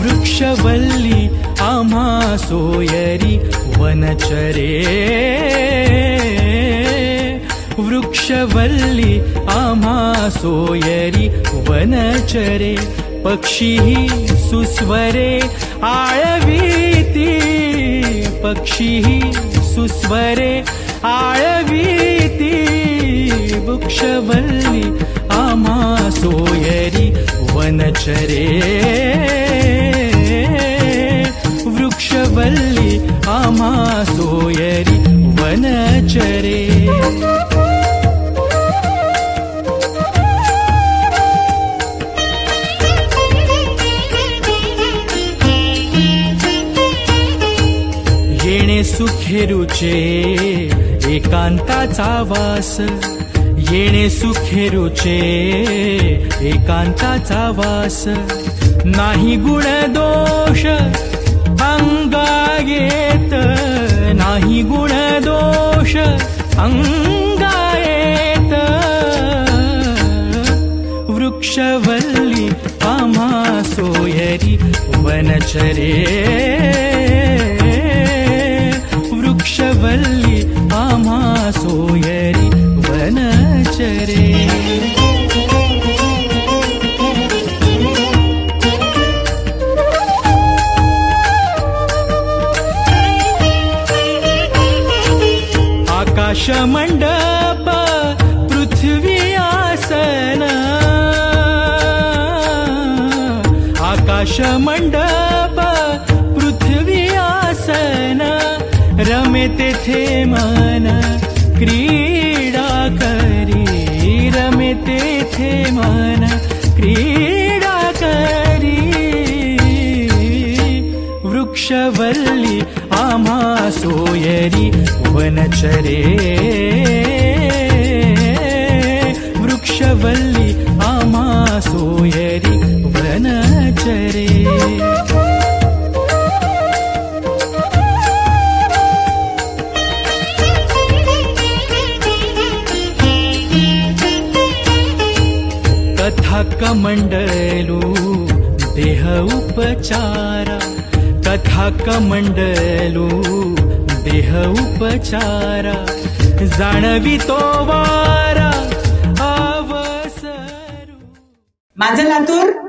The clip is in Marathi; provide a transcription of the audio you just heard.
वृक्षवल्ली आम्हा सोयरी वनचरे वृक्षवल्ली आम्हा सोयरी वनचरे पक्षीही सुस्वरे आळवीती पक्षीही सुस्वरे आळवीती वृक्षवल्ली आमा सोयरी वनचरे. सुखेरुचे एकांताचा वास. येणे सुखेरुचे एकांताचा वास. नाही गुण दोष अंगा येत. नाही गुण दोष अंगा येत. वृक्षवल्ली आम्हा सोयरी वनचरे. वृक्षवल्ली आम्हा सोयरी वनचरे। आकाशमण्डप पृथ्वी आसन। आकाशमण्डप पृथ्वी रमे तेथे मन क्रीडा करी रमे तेथे मन क्रीडा करी वृक्षवल्ली आम्हा सोयरी वनचरे। वृक्षवल्ली आम्हा सोयरी वनचरे। कथा देह उपचारा. कथा कमंडलू देह उपचारा. जाणवी तो वारा माझं लातूर